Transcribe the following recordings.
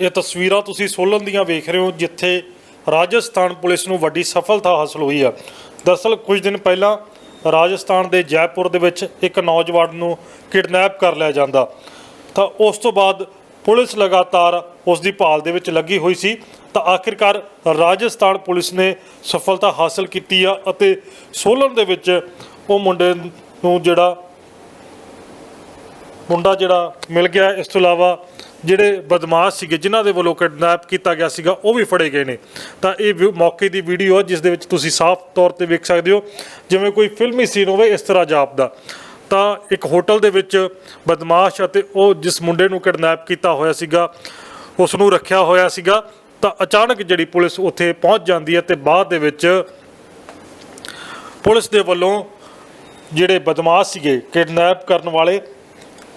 ਇਹ ਤਸਵੀਰਾਂ ਤੁਸੀਂ ਸੋਲਨ ਦੀਆਂ ਵੇਖ ਰਹੇ ਹੋ, ਜਿੱਥੇ ਰਾਜਸਥਾਨ ਪੁਲਿਸ ਨੂੰ ਵੱਡੀ ਸਫਲਤਾ ਹਾਸਲ ਹੋਈ ਆ। ਦਰਅਸਲ ਕੁਝ ਦਿਨ ਪਹਿਲਾਂ ਰਾਜਸਥਾਨ ਦੇ ਜੈਪੁਰ ਦੇ ਵਿੱਚ ਇੱਕ ਨੌਜਵਾਨ ਨੂੰ ਕਿਡਨੈਪ ਕਰ ਲਿਆ ਜਾਂਦਾ। ਤਾਂ ਉਸ ਤੋਂ ਬਾਅਦ ਪੁਲਿਸ ਲਗਾਤਾਰ ਉਸ ਦੀ ਭਾਲ ਦੇ ਵਿੱਚ ਲੱਗੀ ਹੋਈ ਸੀ। ਤਾਂ ਆਖਿਰਕਾਰ ਰਾਜਸਥਾਨ ਪੁਲਿਸ ਨੇ ਸਫਲਤਾ ਹਾਸਲ ਕੀਤੀ ਆ ਅਤੇ ਸੋਲਨ ਦੇ ਵਿੱਚ ਉਹ ਮੁੰਡੇ ਨੂੰ ਜਿਹੜਾ ਮੁੰਡਾ ਜਿਹੜਾ ਮਿਲ ਗਿਆ, ਇਸ ਤੋਂ ਇਲਾਵਾ ਜਿਹੜੇ ਬਦਮਾਸ਼ ਸੀਗੇ, ਜਿਨ੍ਹਾਂ ਦੇ ਵੱਲੋਂ ਕਿਡਨੈਪ ਕੀਤਾ ਗਿਆ ਸੀਗਾ, ਉਹ ਵੀ ਫੜੇ ਗਏ ਨੇ। ਤਾਂ ਇਹ ਵੀ- ਮੌਕੇ ਦੀ ਵੀਡੀਓ ਹੈ, ਜਿਸ ਦੇ ਵਿੱਚ ਤੁਸੀਂ ਸਾਫ਼ ਤੌਰ ਤੇ ਵੇਖ ਸਕਦੇ ਹੋ, ਜਿਵੇਂ ਕੋਈ ਫਿਲਮੀ ਸੀਨ ਹੋਵੇ, ਇਸ ਤਰ੍ਹਾਂ ਜਾਪਦਾ। ਤਾਂ ਇੱਕ ਹੋਟਲ ਦੇ ਵਿੱਚ ਬਦਮਾਸ਼ ਅਤੇ ਉਹ ਜਿਸ ਮੁੰਡੇ ਨੂੰ ਕਿਡਨੈਪ ਕੀਤਾ ਹੋਇਆ ਸੀਗਾ, ਉਸ ਨੂੰ ਰੱਖਿਆ ਹੋਇਆ ਸੀਗਾ, ਤਾਂ ਅਚਾਨਕ ਜਿਹੜੀ ਪੁਲਿਸ ਉੱਥੇ ਪਹੁੰਚ ਜਾਂਦੀ ਹੈ ਤੇ ਬਾਅਦ ਦੇ ਵਿੱਚ ਪੁਲਿਸ ਦੇ ਵੱਲੋਂ ਜਿਹੜੇ ਬਦਮਾਸ਼ ਸੀਗੇ ਕਿਡਨੈਪ ਕਰਨ ਵਾਲੇ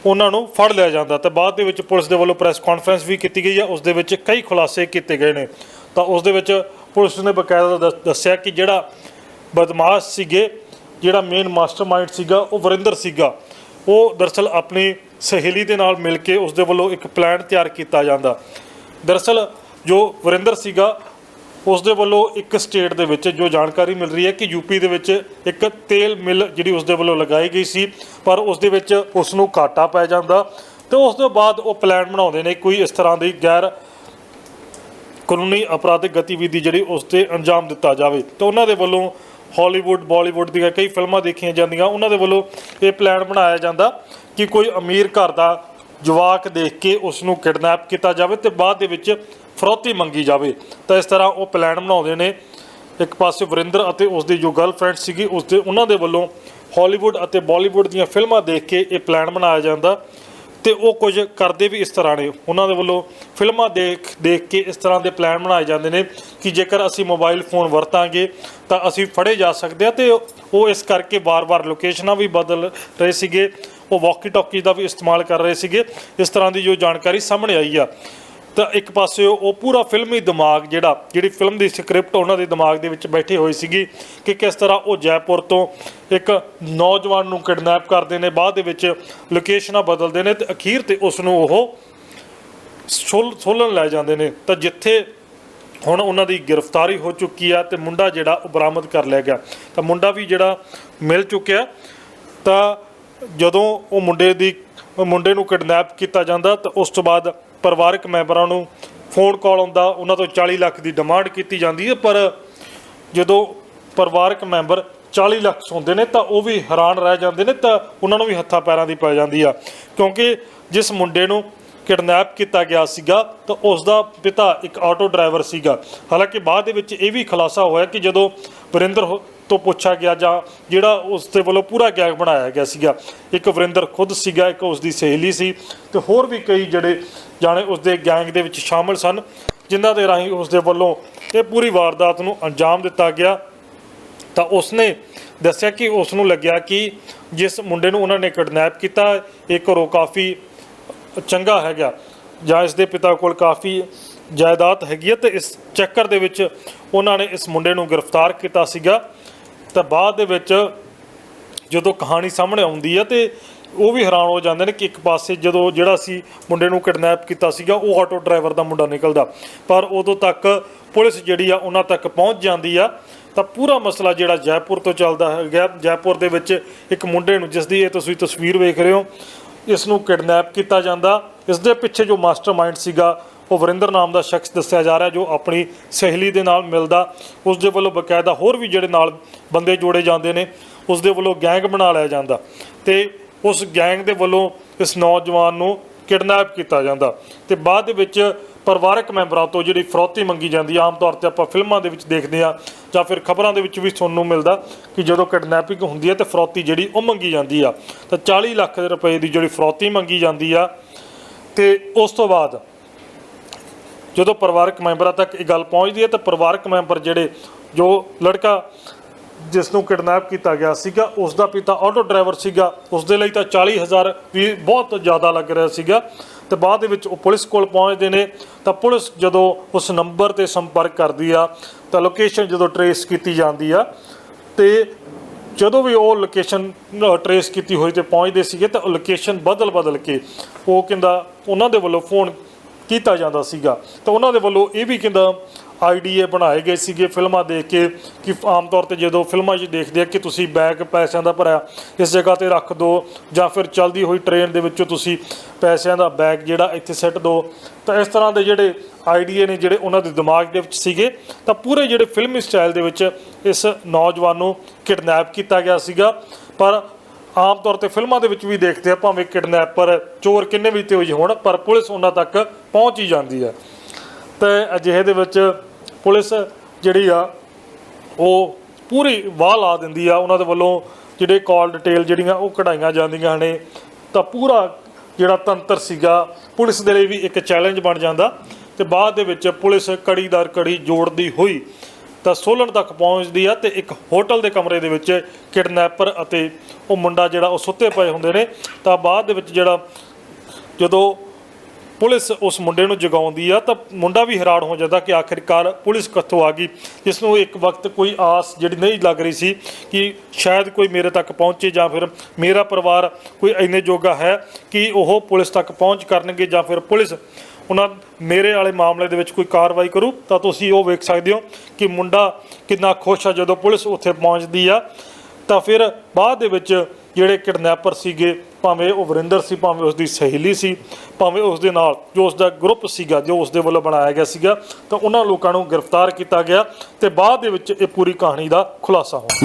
ਉਹਨਾਂ ਨੂੰ ਫੜ ਲਿਆ ਜਾਂਦਾ ਤੇ ਬਾਅਦ ਦੇ ਵਿੱਚ ਪੁਲਿਸ ਦੇ ਵੱਲੋਂ ਪ੍ਰੈਸ ਕਾਨਫਰੰਸ ਵੀ ਕੀਤੀ ਗਈ ਹੈ, ਉਸ ਦੇ ਵਿੱਚ ਕਈ ਖੁਲਾਸੇ ਕੀਤੇ ਗਏ ਨੇ। ਤਾਂ ਉਸ ਦੇ ਵਿੱਚ ਪੁਲਿਸ ਨੇ ਬਕਾਇਦਾ ਦੱਸ- ਦੱਸਿਆ ਕਿ ਜਿਹੜਾ ਬਦਮਾਸ਼ ਸੀਗੇ, ਜਿਹੜਾ ਮੇਨ ਮਾਸਟਰਮਾਈਂਡ ਸੀਗਾ, ਉਹ ਵਰਿੰਦਰ ਸੀਗਾ, ਉਹ ਦਰਅਸਲ ਆਪਣੀ ਸਹੇਲੀ ਦੇ ਨਾਲ ਮਿਲ ਕੇ ਉਸ ਦੇ ਵੱਲੋਂ ਇੱਕ ਪਲਾਨ ਤਿਆਰ ਕੀਤਾ ਜਾਂਦਾ। ਦਰਅਸਲ ਜੋ ਵਰਿੰਦਰ ਸੀਗਾ ਉਸ ਦੇ ਵੱਲੋਂ ਇੱਕ ਸਟੇਟ ਦੇ ਵਿੱਚ ਜੋ ਜਾਣਕਾਰੀ ਮਿਲ ਰਹੀ ਹੈ ਕਿ ਯੂਪੀ ਦੇ ਵਿੱਚ ਇੱਕ ਤੇਲ ਮਿਲ ਜਿਹੜੀ ਉਸ ਦੇ ਵੱਲੋਂ ਲਗਾਈ ਗਈ ਸੀ, ਪਰ ਉਸ ਦੇ ਵਿੱਚ ਉਸ ਨੂੰ ਘਾਟਾ ਪੈ ਜਾਂਦਾ ਤੇ ਉਸ ਤੋਂ ਬਾਅਦ ਉਹ ਪਲਾਨ ਬਣਾਉਂਦੇ ਨੇ ਕੋਈ ਇਸ ਤਰ੍ਹਾਂ ਦੀ ਗੈਰ ਕਾਨੂੰਨੀ ਅਪਰਾਧਿਕ ਗਤੀਵਿਧੀ ਜਿਹੜੀ ਉਸ ਤੇ ਅੰਜਾਮ ਦਿੱਤਾ ਜਾਵੇ। ਤੇ ਉਹਨਾਂ ਦੇ ਵੱਲੋਂ ਹਾਲੀਵੁੱਡ, ਬਾਲੀਵੁੱਡ ਦੀਆਂ ਕਈ ਫਿਲਮਾਂ ਦੇਖੀਆਂ ਜਾਂਦੀਆਂ, ਉਹਨਾਂ ਦੇ ਵੱਲੋਂ ਇਹ ਪਲਾਨ ਬਣਾਇਆ ਜਾਂਦਾ ਕਿ ਕੋਈ ਅਮੀਰ ਘਰ ਦਾ ਜਵਾਕ ਦੇਖ ਕੇ ਉਸ ਨੂੰ ਕਿਡਨੈਪ ਕੀਤਾ ਜਾਵੇ ਤੇ ਬਾਅਦ ਦੇ ਵਿੱਚ ਫਰੋਤੀ ਮੰਗੀ ਜਾਵੇ। ਤਾਂ ਇਸ ਤਰ੍ਹਾਂ ਉਹ ਪਲਾਨ ਬਣਾਉਂਦੇ ਨੇ। ਇੱਕ ਪਾਸੇ ਵਰਿੰਦਰ ਅਤੇ ਉਸ ਦੀ ਜੋ ਗਰਲਫ੍ਰੈਂਡ ਸੀਗੀ ਉਸ ਦੇ ਉਹਨਾਂ ਦੇ ਵੱਲੋਂ ਹਾਲੀਵੁੱਡ ਅਤੇ ਬਾਲੀਵੁੱਡ ਦੀਆਂ ਫਿਲਮਾਂ ਦੇਖ ਕੇ ਇਹ ਪਲਾਨ ਬਣਾਇਆ ਜਾਂਦਾ। ਤੇ ਉਹ ਕੁਝ ਕਰਦੇ ਵੀ ਇਸ ਤਰ੍ਹਾਂ ਨੇ। ਉਹਨਾਂ ਦੇ ਵੱਲੋਂ ਫਿਲਮਾਂ ਦੇਖ ਦੇਖ ਕੇ ਇਸ ਤਰ੍ਹਾਂ ਦੇ ਪਲਾਨ ਬਣਾਏ ਜਾਂਦੇ ਨੇ ਕਿ ਜੇਕਰ ਅਸੀਂ ਮੋਬਾਈਲ ਫੋਨ ਵਰਤਾਂਗੇ, ਤਾਂ ਅਸੀਂ ਫੜੇ ਜਾ ਸਕਦੇ ਆ ਤੇ ਉਹ ਇਸ ਕਰਕੇ ਵਾਰ-ਵਾਰ ਲੋਕੇਸ਼ਨਾਂ ਵੀ ਬਦਲ ਰਹੇ ਸੀਗੇ। ਉਹ ਵਾਕੀ ਟਾਕੀ ਦਾ ਵੀ ਇਸਤੇਮਾਲ ਕਰ ਰਹੇ ਸੀਗੇ। ਇਸ ਤਰ੍ਹਾਂ ਦੀ ਜੋ ਜਾਣਕਾਰੀ ਸਾਹਮਣੇ ਆਈ ਆ। ਤਾਂ ਇੱਕ ਪਾਸੇ ਉਹ ਪੂਰਾ ਫਿਲਮੀ ਦਿਮਾਗ ਜਿਹੜਾ, ਜਿਹੜੀ ਫਿਲਮ ਦੀ ਸਕ੍ਰਿਪਟ ਉਹਨਾਂ ਦੇ ਦਿਮਾਗ ਦੇ ਵਿੱਚ ਬੈਠੀ ਹੋਈ ਸੀਗੀ ਕਿ ਕਿਸ ਤਰ੍ਹਾਂ ਉਹ ਜੈਪੁਰ ਤੋਂ ਇੱਕ ਨੌਜਵਾਨ ਨੂੰ ਕਿਡਨੈਪ ਕਰਦੇ ਨੇ, ਬਾਅਦ ਦੇ ਵਿੱਚ ਲੋਕੇਸ਼ਨਾਂ ਬਦਲਦੇ ਨੇ ਤੇ ਅਖੀਰ ਤੇ ਉਸ ਨੂੰ ਉਹ ਸੋਲ- ਸੋਲਨ ਲੈ ਜਾਂਦੇ ਨੇ। ਤਾਂ ਜਿੱਥੇ ਹੁਣ ਉਹਨਾਂ ਦੀ ਗ੍ਰਿਫਤਾਰੀ ਹੋ ਚੁੱਕੀ ਆ ਤੇ ਮੁੰਡਾ ਜਿਹੜਾ ਉਹ ਬਰਾਮਦ ਕਰ ਲਿਆ ਗਿਆ। ਤਾਂ ਮੁੰਡਾ ਵੀ ਜਿਹੜਾ ਮਿਲ ਚੁੱਕਿਆ। ਤਾਂ ਜਦੋਂ ਉਹ ਮੁੰਡੇ ਦੀ, ਮੁੰਡੇ ਨੂੰ ਕਿਡਨੈਪ ਕੀਤਾ ਜਾਂਦਾ ਤਾਂ ਉਸ ਤੋਂ ਬਾਅਦ ਪਰਿਵਾਰਕ ਮੈਂਬਰਾਂ ਨੂੰ ਫੋਨ ਕਾਲ ਆਉਂਦਾ, ਉਹਨਾਂ ਤੋਂ 40 ਲੱਖ ਦੀ ਡਿਮਾਂਡ ਕੀਤੀ ਜਾਂਦੀ ਹੈ, ਪਰ ਜਦੋਂ ਪਰਿਵਾਰਕ ਮੈਂਬਰ 40 ਲੱਖ ਸੁਣਦੇ ਨੇ, ਤਾਂ ਉਹ ਵੀ ਹੈਰਾਨ ਰਹਿ ਜਾਂਦੇ ਨੇ, ਤਾਂ ਉਹਨਾਂ ਨੂੰ ਵੀ ਹੱਥਾਂ ਪੈਰਾਂ ਦੀ ਪੈ ਜਾਂਦੀ ਆ। ਕਿਉਂਕਿ ਜਿਸ ਮੁੰਡੇ ਨੂੰ ਕਿਡਨੈਪ ਕੀਤਾ ਗਿਆ ਸੀਗਾ, ਤਾਂ ਉਸ ਦਾ ਪਿਤਾ ਇੱਕ ਆਟੋ ਡਰਾਈਵਰ ਸੀਗਾ। ਹਾਲਾਂਕਿ ਬਾਅਦ ਦੇ ਵਿੱਚ ਇਹ ਵੀ ਖੁਲਾਸਾ ਹੋਇਆ ਕਿ ਜਦੋਂ ਵਰਿੰਦਰ ਹੋ- ਤੋਂ ਪੁੱਛਿਆ ਗਿਆ ਜਾਂ ਜਿਹੜਾ ਉਸ ਦੇ ਵੱਲੋਂ ਪੂਰਾ ਗੈਂਗ ਬਣਾਇਆ ਗਿਆ ਸੀਗਾ। ਇੱਕ ਵਰਿੰਦਰ ਖੁਦ ਸੀਗਾ, ਇੱਕ ਉਸ ਦੀ ਸਹੇਲੀ ਸੀ ਤੇ ਹੋਰ ਵੀ ਕਈ ਜਿਹੜੇ ਜਾਣੇ ਉਸ ਦੇ ਗੈਂਗ ਦੇ ਵਿੱਚ ਸ਼ਾਮਲ ਸਨ, ਜਿਨ੍ਹਾਂ ਦੇ ਰਾਹੀਂ ਉਸ ਦੇ ਵੱਲੋਂ ਇਹ ਪੂਰੀ ਵਾਰਦਾਤ ਨੂੰ ਅੰਜਾਮ ਦਿੱਤਾ ਗਿਆ। ਤਾਂ ਉਸਨੇ ਦੱਸਿਆ ਕਿ ਉਸ ਨੂੰ ਲੱਗਿਆ ਕਿ ਜਿਸ ਮੁੰਡੇ ਨੂੰ ਉਹਨਾਂ ਨੇ ਕਿਡਨੈਪ ਕੀਤਾ ਇਹ ਘਰੋਂ ਕਾਫੀ ਚੰਗਾ ਹੈਗਾ, ਜਾਂ ਇਸ ਦੇ ਪਿਤਾ ਕੋਲ ਕਾਫੀ ਜਾਇਦਾਦ ਹੈਗੀ ਹੈ ਤੇ ਇਸ ਚੱਕਰ ਦੇ ਵਿੱਚ ਉਹਨਾਂ ਨੇ ਇਸ ਮੁੰਡੇ ਨੂੰ ਗ੍ਰਿਫਤਾਰ ਕੀਤਾ ਸੀਗਾ। ਤਾਂ ਬਾਅਦ ਦੇ ਵਿੱਚ ਜਦੋਂ ਕਹਾਣੀ ਸਾਹਮਣੇ ਆਉਂਦੀ ਆ ਤੇ ਉਹ ਵੀ ਹੈਰਾਨ ਹੋ ਜਾਂਦੇ ਨੇ ਕਿ ਇੱਕ ਪਾਸੇ ਜਦੋਂ ਜਿਹੜਾ ਸੀ ਮੁੰਡੇ ਨੂੰ ਕਿਡਨੈਪ ਕੀਤਾ ਸੀਗਾ, ਉਹ ਆਟੋ ਡਰਾਈਵਰ ਦਾ ਮੁੰਡਾ ਨਿਕਲਦਾ। ਪਰ ਉਦੋਂ ਤੱਕ ਪੁਲਿਸ ਜਿਹੜੀ ਆ, ਉਹਨਾਂ ਤੱਕ ਪਹੁੰਚ ਜਾਂਦੀ ਆ। ਤਾਂ ਪੂਰਾ ਮਸਲਾ ਜਿਹੜਾ ਜੈਪੁਰ ਤੋਂ ਚੱਲਦਾ ਹੈ ਜੈਪੁਰ ਦੇ ਵਿੱਚ ਇੱਕ ਮੁੰਡੇ ਨੂੰ ਜਿਸ ਦੀ ਇਹ ਤੁਸੀਂ ਤਸਵੀਰ ਵੇਖ ਰਹੇ ਹੋ, ਇਸ ਨੂੰ ਕਿਡਨੈਪ ਕੀਤਾ ਜਾਂਦਾ। ਇਸ ਦੇ ਪਿੱਛੇ ਜੋ ਮਾਸਟਰਮਾਈਂਡ ਸੀਗਾ ਉਹ ਵਰਿੰਦਰ ਨਾਮ ਦਾ ਸ਼ਖਸ ਦੱਸਿਆ ਜਾ ਰਿਹਾ ਜੋ ਆਪਣੀ ਸਹੇਲੀ ਦੇ ਨਾਲ ਮਿਲਦਾ, ਉਸ ਦੇ ਵੱਲੋਂ ਬਕਾਇਦਾ ਹੋਰ ਵੀ ਜਿਹੜੇ ਨਾਲ ਬੰਦੇ ਜੋੜੇ ਜਾਂਦੇ ਨੇ, ਉਸ ਦੇ ਵੱਲੋਂ ਗੈਂਗ ਬਣਾ ਲਿਆ ਜਾਂਦਾ ਤੇ ਉਸ ਗੈਂਗ ਦੇ ਵੱਲੋਂ ਇਸ ਨੌਜਵਾਨ ਨੂੰ ਕਿਡਨੈਪ ਕੀਤਾ ਜਾਂਦਾ ਤੇ ਬਾਅਦ ਦੇ ਵਿੱਚ ਪਰਿਵਾਰਕ ਮੈਂਬਰਾਂ ਤੋਂ ਜਿਹੜੀ ਫਰੌਤੀ ਮੰਗੀ ਜਾਂਦੀ ਆ, ਆਮ ਤੌਰ ਤੇ ਆਪਾਂ ਫਿਲਮਾਂ ਦੇ ਵਿੱਚ ਦੇਖਦੇ ਆ ਜਾਂ ਫਿਰ ਖਬਰਾਂ ਦੇ ਵਿੱਚ ਵੀ ਸੁਣਨ ਨੂੰ ਮਿਲਦਾ ਕਿ ਜਦੋਂ ਕਿਡਨੈਪਿੰਗ ਹੁੰਦੀ ਹੈ ਤੇ ਫਰੌਤੀ ਜਿਹੜੀ ਉਹ ਮੰਗੀ ਜਾਂਦੀ ਆ। ਤਾਂ 40 ਲੱਖ ਰੁਪਏ ਦੀ ਜਿਹੜੀ ਫਰੌਤੀ ਮੰਗੀ ਜਾਂਦੀ ਆ ਤੇ ਉਸ ਤੋਂ ਬਾਅਦ ਜਦੋਂ ਪਰਿਵਾਰਕ ਮੈਂਬਰਾਂ ਤੱਕ ਇਹ ਗੱਲ ਪਹੁੰਚਦੀ ਹੈ ਤਾਂ ਪਰਿਵਾਰਕ ਮੈਂਬਰ ਜਿਹੜੇ ਜੋ ਲੜਕਾ ਜਿਸ ਨੂੰ ਕਿਡਨੈਪ ਕੀਤਾ ਗਿਆ ਸੀਗਾ, ਉਸ ਦਾ ਪਿਤਾ ਆਟੋ ਡਰਾਈਵਰ ਸੀਗਾ, ਉਸ ਦੇ ਲਈ ਤਾਂ 40000 ਵੀ ਬਹੁਤ ਜ਼ਿਆਦਾ ਲੱਗ ਰਿਹਾ ਸੀਗਾ ਤੇ ਬਾਅਦ ਦੇ ਵਿੱਚ ਉਹ ਪੁਲਿਸ ਕੋਲ ਪਹੁੰਚਦੇ ਨੇ ਤਾਂ ਪੁਲਿਸ ਜਦੋਂ ਉਸ ਨੰਬਰ ਤੇ ਸੰਪਰਕ ਕਰਦੀ ਆ ਤਾਂ ਲੋਕੇਸ਼ਨ ਜਦੋਂ ਟਰੇਸ ਕੀਤੀ ਜਾਂਦੀ ਆ ਤੇ ਜਦੋਂ ਵੀ ਉਹ ਲੋਕੇਸ਼ਨ ਟਰੇਸ ਕੀਤੀ ਹੋਈ ਤੇ ਪਹੁੰਚਦੇ ਸੀਗੇ ਤਾਂ ਲੋਕੇਸ਼ਨ ਬਦਲ ਬਦਲ ਕੇ ਉਹ ਕਹਿੰਦਾ ਉਹਨਾਂ ਦੇ ਵੱਲੋਂ ਫੋਨ ਕੀਤਾ ਜਾਂਦਾ ਸੀਗਾ। ਤਾਂ ਉਹਨਾਂ ਦੇ ਵੱਲੋਂ ਇਹ ਵੀ ਕਹਿੰਦਾ ਆਈਡੀਏ ਬਣਾਏ ਗਏ ਸੀਗੇ ਫਿਲਮਾਂ ਦੇਖ ਕੇ ਕਿ ਆਮ ਤੌਰ ਤੇ ਜਦੋਂ ਫਿਲਮਾਂ 'ਚ ਦੇਖਦੇ ਆ ਕਿ ਤੁਸੀਂ ਬੈਗ ਪੈਸਿਆਂ ਦਾ ਭਰਿਆ, ਇਸ ਜਗ੍ਹਾ ਤੇ ਰੱਖ ਦਿਓ ਜਾਂ ਫਿਰ ਚੱਲਦੀ ਹੋਈ ਟ੍ਰੇਨ ਦੇ ਵਿੱਚੋਂ ਤੁਸੀਂ ਪੈਸਿਆਂ ਦਾ ਬੈਗ ਜਿਹੜਾ ਇੱਥੇ ਸੈੱਟ ਦਿਓ ਤਾਂ ਇਸ ਤਰ੍ਹਾਂ ਦੇ ਜਿਹੜੇ ਆਈਡੀਏ ਨੇ ਜਿਹੜੇ ਉਹਨਾਂ ਦੇ ਦਿਮਾਗ ਦੇ ਵਿੱਚ ਸੀਗੇ, ਤਾਂ ਪੂਰੇ ਜਿਹੜੇ ਫਿਲਮੀ ਸਟਾਈਲ ਦੇ ਵਿੱਚ ਇਸ ਨੌਜਵਾਨ ਨੂੰ ਕਿਡਨੈਪ ਕੀਤਾ ਗਿਆ ਸੀਗਾ। ਪਰ ਆਮ ਤੌਰ ਤੇ ਫਿਲਮਾਂ ਦੇ ਵਿੱਚ ਵੀ ਦੇਖਦੇ ਆ, ਭਾਵੇਂ ਕਿਡਨੈਪਰ, ਚੋਰ ਕਿੰਨੇ ਵੀ ਤੇ ਹੋਈ ਹੋਣ, ਪਰ ਪੁਲਿਸ ਉਹਨਾਂ ਤੱਕ ਪਹੁੰਚ ਹੀ ਜਾਂਦੀ ਹੈ ਤੇ ਅਜਿਹੇ ਦੇ ਵਿੱਚ ਪੁਲਿਸ ਜਿਹੜੀ ਆ, ਉਹ ਪੂਰੀ ਵਾਹ ਲਾ ਦਿੰਦੀ ਆ। ਉਹਨਾਂ ਦੇ ਵੱਲੋਂ ਜਿਹੜੇ ਕਾਲ ਡਿਟੇਲ ਜਿਹੜੀਆਂ ਉਹ ਕਢਾਈਆਂ ਜਾਂਦੀਆਂ ਨੇ, ਤਾਂ ਪੂਰਾ ਜਿਹੜਾ ਤੰਤਰ ਸੀਗਾ, ਪੁਲਿਸ ਦੇ ਲਈ ਵੀ ਇੱਕ ਚੈਲੰਜ ਬਣ ਜਾਂਦਾ। ਤੇ ਬਾਅਦ ਦੇ ਵਿੱਚ ਪੁਲਿਸ ਕੜੀ ਦਰ ਕੜੀ ਜੋੜਦੀ ਹੋਈ ਤਾਂ ਸੋਲਨ ਤੱਕ ਪਹੁੰਚਦੀ ਆ ਤੇ ਇੱਕ ਹੋਟਲ ਦੇ ਕਮਰੇ ਦੇ ਵਿੱਚ ਕਿਡਨੈਪਰ ਅਤੇ ਉਹ ਮੁੰਡਾ ਜਿਹੜਾ ਉਹ ਸੁੱਤੇ ਪਏ ਹੁੰਦੇ ਨੇ। ਤਾਂ ਬਾਅਦ ਦੇ ਵਿੱਚ ਜਿਹੜਾ ਜਦੋਂ ਪੁਲਿਸ ਉਸ ਮੁੰਡੇ ਨੂੰ ਜਗਾਉਂਦੀ ਆ ਤਾਂ ਮੁੰਡਾ ਵੀ ਹੈਰਾਨ ਹੋ ਜਾਂਦਾ ਕਿ ਆਖਿਰਕਾਰ ਪੁਲਿਸ ਕਿੱਥੋਂ ਆ ਗਈ। ਜਿਸ ਨੂੰ ਇੱਕ ਵਕਤ ਕੋਈ ਆਸ ਜਿਹੜੀ ਨਹੀਂ ਲੱਗ ਰਹੀ ਸੀ ਕਿ ਸ਼ਾਇਦ ਕੋਈ ਮੇਰੇ ਤੱਕ ਪਹੁੰਚੇ ਜਾਂ ਫਿਰ ਮੇਰਾ ਪਰਿਵਾਰ ਕੋਈ ਇੰਨੇ ਜੋਗਾ ਹੈ ਕਿ ਉਹ ਪੁਲਿਸ ਤੱਕ ਪਹੁੰਚ ਕਰਨਗੇ ਜਾਂ ਫਿਰ ਪੁਲਿਸ ਉਹਨਾਂ ਮੇਰੇ ਵਾਲੇ ਮਾਮਲੇ ਦੇ ਵਿੱਚ ਕੋਈ ਕਾਰਵਾਈ ਕਰੂ, ਤਾਂ ਤੁਸੀਂ ਉਹ ਵੇਖ ਸਕਦੇ ਹੋ ਕਿ ਮੁੰਡਾ ਕਿੰਨਾ ਖੁਸ਼ ਆ ਜਦੋਂ ਪੁਲਿਸ ਉੱਥੇ ਪਹੁੰਚਦੀ ਆ। ਤਾਂ ਫਿਰ ਬਾਅਦ ਦੇ ਵਿੱਚ ਜਿਹੜੇ ਕਿਡਨੈਪਰ ਸੀਗੇ, ਭਾਵੇਂ ਉਹ ਵਰਿੰਦਰ ਸੀ, ਭਾਵੇਂ ਉਸ ਦੀ ਸਹੇਲੀ ਸੀ, ਭਾਵੇਂ ਉਸ ਦੇ ਨਾਲ ਜੋ ਉਸ ਦਾ ਗਰੁੱਪ ਸੀਗਾ, ਜੋ ਉਸ ਦੇ ਵੱਲੋਂ ਬਣਾਇਆ ਗਿਆ ਸੀਗਾ, ਤਾਂ ਉਹਨਾਂ ਲੋਕਾਂ ਨੂੰ ਗ੍ਰਿਫਤਾਰ ਕੀਤਾ ਗਿਆ ਤੇ ਬਾਅਦ ਦੇ ਵਿੱਚ ਇਹ ਪੂਰੀ ਕਹਾਣੀ ਦਾ ਖੁਲਾਸਾ ਹੋਇਆ।